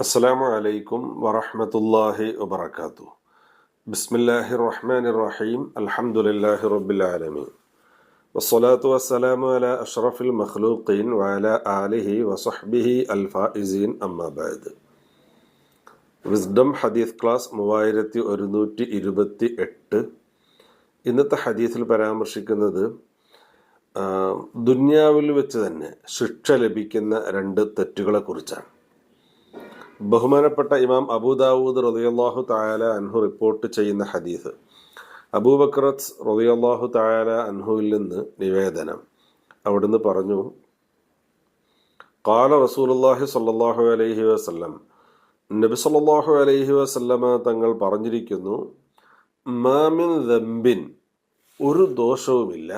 അസ്സലാമു അലൈക്കും വറഹ്മത്തുള്ളാഹി വബറകാതുഹു ബിസ്മില്ലാഹിർ റഹ്മാനിർ റഹീം അൽഹംദുലില്ലാഹി റബ്ബിൽ ആലമീൻ വസ്സലാത്തു വസ്സലാമു അലാ അഷ്റഫിൽ മഖ്ലൂഖീൻ വഅലാ ആലിഹി വസഹ്ബിഹി അൽ ഫായിസീൻ അമ്മാ ബഅദ് വിസ്ഡം ഹദീസ് ക്ലാസ് മൂവായിരത്തി ഒരുന്നൂറ്റി ഇരുപത്തി എട്ട്. ഇന്നത്തെ ഹദീസിൽ പരാമർശിക്കുന്നത് ദുന്യാവിൽ വെച്ച് തന്നെ ശിക്ഷ ലഭിക്കുന്ന രണ്ട് തെറ്റുകളെ കുറിച്ചാണ് ബഹുമാനപ്പെട്ട ഇമാം അബൂദാവൂദ് റളിയല്ലാഹു തആല അൻഹു റിപ്പോർട്ട് ചെയ്യുന്ന ഹദീസ്. അബൂബക്രത്ത് റളിയല്ലാഹു തആല അൻഹുവിൽ നിന്ന് നിവേദനം. അവിടുന്ന് പറഞ്ഞു കാല റസൂലുള്ളാഹി സല്ലാഹു അലൈഹി വസ്ലം നബി സല്ലാഹു അലൈഹി വസ്ലമ തങ്ങൾ പറഞ്ഞിരിക്കുന്നു മാമിൻ ദമ്പിൻ ഒരു ദോഷവുമില്ല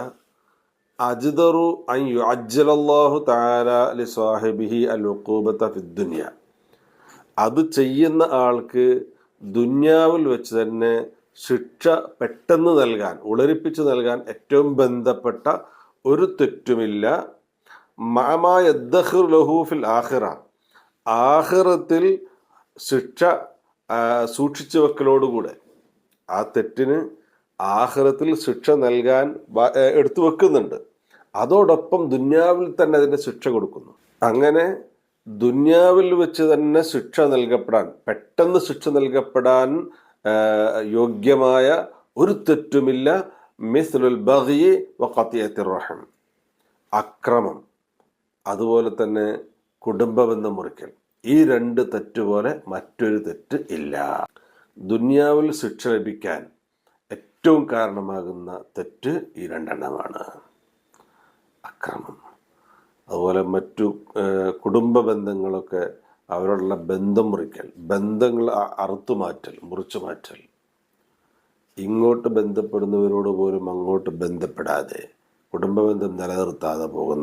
അജ്ദറു അൻ യുഅജ്ജലല്ലാഹു തആല ലി സാഹിബിഹി അൽ ഫിദ്ദുനിയ അത് ചെയ്യുന്ന ആൾക്ക് ദുന്യാവിൽ വെച്ച് തന്നെ ശിക്ഷ പെട്ടെന്ന് നൽകാൻ ഉളരിപ്പിച്ച് നൽകാൻ ഏറ്റവും ബന്ധപ്പെട്ട ഒരു തെറ്റുമില്ല. മാമായ ലഹൂഫിൽ ആഹിറ ആഹിറത്തിൽ ശിക്ഷ സൂക്ഷിച്ചു വെക്കലോടുകൂടെ. ആ തെറ്റിന് ആഹ്റത്തിൽ ശിക്ഷ നൽകാൻ എടുത്തു വെക്കുന്നുണ്ട്. അതോടൊപ്പം ദുന്യാവിൽ തന്നെ അതിന്റെ ശിക്ഷ കൊടുക്കുന്നു. അങ്ങനെ ദുന്യാവിൽ വെച്ച് തന്നെ ശിക്ഷ നൽകപ്പെടാൻ പെട്ടെന്ന് ശിക്ഷ നൽകപ്പെടാൻ യോഗ്യമായ ഒരു തെറ്റുമില്ല. മിസ്ലുൽ ബഹിയെ വഖത്തിയത്തിർ റഹം അക്രമം. അതുപോലെ തന്നെ കുടുംബബന്ധം മുറിക്കൽ. ഈ രണ്ട് തെറ്റ് പോലെ മറ്റൊരു തെറ്റ് ഇല്ല. ദുന്യാവിൽ ശിക്ഷ ലഭിക്കാൻ ഏറ്റവും കാരണമാകുന്ന തെറ്റ് ഈ രണ്ടെണ്ണമാണ്. അതുപോലെ മറ്റു കുടുംബ ബന്ധങ്ങളൊക്കെ അവരോടുള്ള ബന്ധം മുറിക്കൽ ബന്ധങ്ങൾ അറുത്തു മാറ്റൽ മുറിച്ചു മാറ്റൽ. ഇങ്ങോട്ട് ബന്ധപ്പെടുന്നവരോട് പോലും അങ്ങോട്ട് ബന്ധപ്പെടാതെ കുടുംബബന്ധം നിലനിർത്താതെ പോകുന്ന